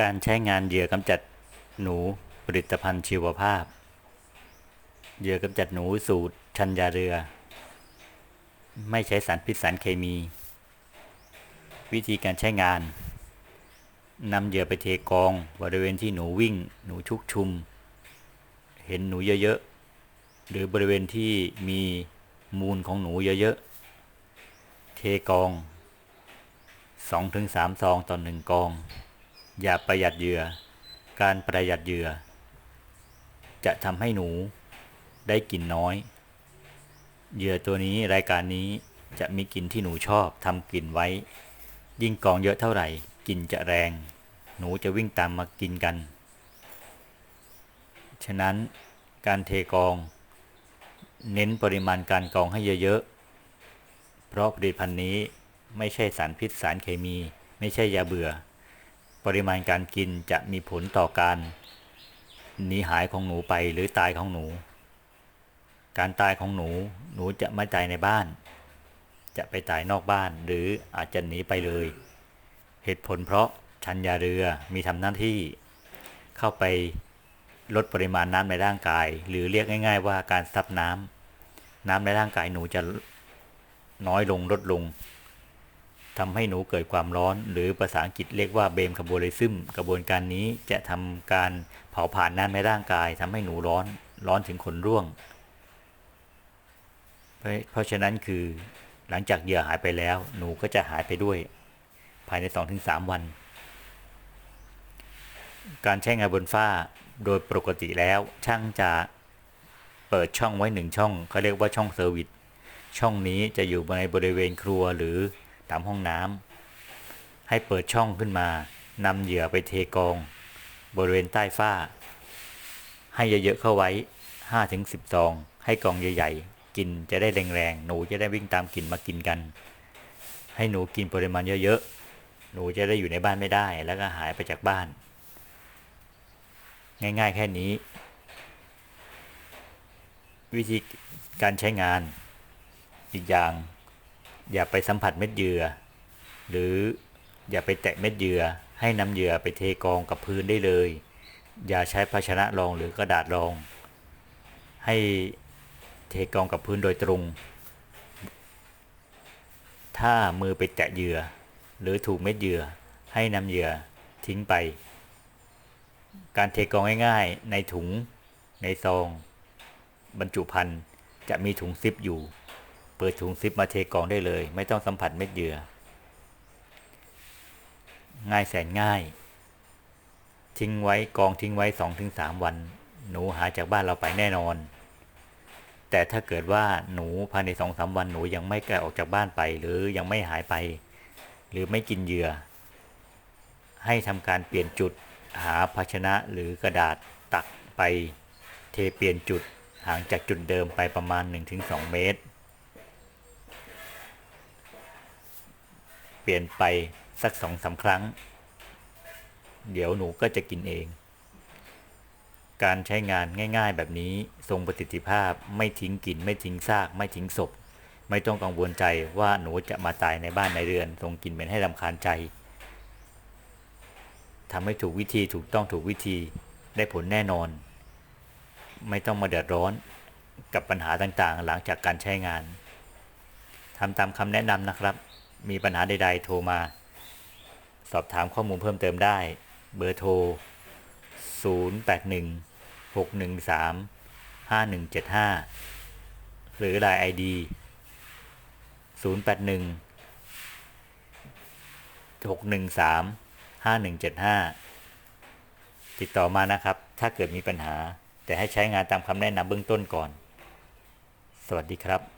การใช้งานเหยื่อกำจัดหนูผลิตภัณฑ์ชีวภาพ เหยื่อกำจัดหนูสูตรชัญญาเรือ ไม่ใช้สารพิษสารเคมี วิธีการใช้งานนำเหยื่อไปเทกองบริเวณที่หนูวิ่ง หนูชุกชุม เห็นหนูเยอะๆ หรือบริเวณที่มีมูลของหนูเยอะๆ เทกอง 2-3ซองต่อหนึ่งกอง อย่าประหยัดเหยื่อ การประหยัดเหยื่อ จะทำให้หนูได้กลิ่นน้อย เหยื่อตัวนี้รายการนี้จะมีกลิ่นที่หนูชอบทำกลิ่นไว้ ยิ่งกองเยอะเท่าไหร่กลิ่นจะแรง หนูจะวิ่งตามมากินกัน ฉะนั้นการเทกอง เน้นปริมาณการกองให้เยอะๆ เพราะผลิตภัณฑ์นี้ไม่ใช่สารพิษสารเคมี ไม่ใช่ยาเบื่อ ปริมาณการกินจะมีผลต่อการหนีหายของหนูไปหรือตายของหนู การตายของหนูหนูจะไม่ตายในบ้าน จะไปตายนอกบ้านหรืออาจจะหนีไปเลย เหตุผลเพราะชัญญาเรือมีทำหน้าที่ เข้าไปลดปริมาณน้ำในร่างกาย หรือเรียกง่าย ๆ ว่าการซับน้ำน้ำในร่างกายหนูจะน้อยลงลดลง ทำให้หนูเกิดความร้อน หรือภาษาอังกฤษเรียกว่าเบมคาร์โบลิซึมกระบวนการนี้จะทำการเผาผ่านน้ำในร่างกายทำให้หนูร้อนร้อนถึงขนร่วงเพราะเพราะฉะนั้นคือหลังจากเหยื่อหายไปแล้ว หนูก็จะหายไปด้วย ภายใน 2-3 วัน การใช้งานบนฝ้าโดยปกติแล้วช่างจะเปิดช่องไว้หนึ่งช่องเขาเรียกว่าช่องเซอร์วิสช่องนี้จะอยู่ในบริเวณครัวหรือ ตามห้องน้ำให้เปิดช่องขึ้นมานำเหยื่อไปเทกอง บริเวณใต้ฝ้า ให้เยอะๆเข้าไว้ 5-10 ซอง ให้กองใหญ่ๆ กินจะได้แรงๆ หนูจะได้วิ่งตามกลิ่นมากินกัน ให้หนูกินปริมาณเยอะๆ หนูจะได้อยู่ในบ้านไม่ได้ แล้วก็หายไปจากบ้าน ง่ายๆแค่นี้ วิธีการใช้งานอีกอย่าง อย่าไปสัมผัสเม็ดเหยื่อ หรืออย่าไปแตะเม็ดเหยื่อ ให้นำเหยื่อไปเทกองกับพื้นได้เลย อย่าใช้ภาชนะรองหรือกระดาษรอง ให้เทกองกับพื้นโดยตรง ถ้ามือไปแตะเหยื่อ หรือถูกเม็ดเหยื่อ ให้นำเหยื่อทิ้งไป การเทกองง่ายๆในถุงในซอง บรรจุภัณฑ์จะมีถุงซิปอยู่ เปิดถุงซิปมาเทกองได้เลย ไม่ต้องสัมผัสเม็ดเหยื่อ ง่ายแสนง่าย ทิ้งไว้กองทิ้งไว้2-3วัน หนูหายจากบ้านเราไปแน่นอน แต่ถ้าเกิดว่าหนูภายใน2-3วันหนูยังไม่แกะออกจากบ้านไป หรือยังไม่หายไป หรือไม่กินเหยื่อ ให้ทำการเปลี่ยนจุดหาภาชนะหรือกระดาษตักไป เทเปลี่ยนจุดห่างจากจุดเดิมไปประมาณ 1-2 เมตร เปลี่ยนไปสักสองสาครั้ง เดี๋ยวหนูก็จะกินเอง การใช้งานง่ายๆ แบบนี้ทรงประสิทธิภาพไม่ทิ้งกลิ่นไม่ทิ้งซาก ไม่ทิ้งศพ ไม่ต้องกังวลใจว่าหนูจะมาตายในบ้านในเรือนทรงกินเป็นให้รำคาญใจทำให้ถูกวิธีถูกต้องถูกวิธีได้ผลแน่นอน ไม่ต้องมาเดือดร้อนกับปัญหาต่างๆ หลังจากการใช้งานทำตามคำแนะนำนะครับ มีปัญหาใด ๆ โทรมา สอบถามข้อมูลเพิ่มเติมได้ เบอร์โทร 081 613 5175 หรือราย ID 081 613 5175 ติดต่อมานะครับ ถ้าเกิดมีปัญหา แต่ให้ใช้งานตามคำแนะนำเบื้องต้นก่อน สวัสดีครับ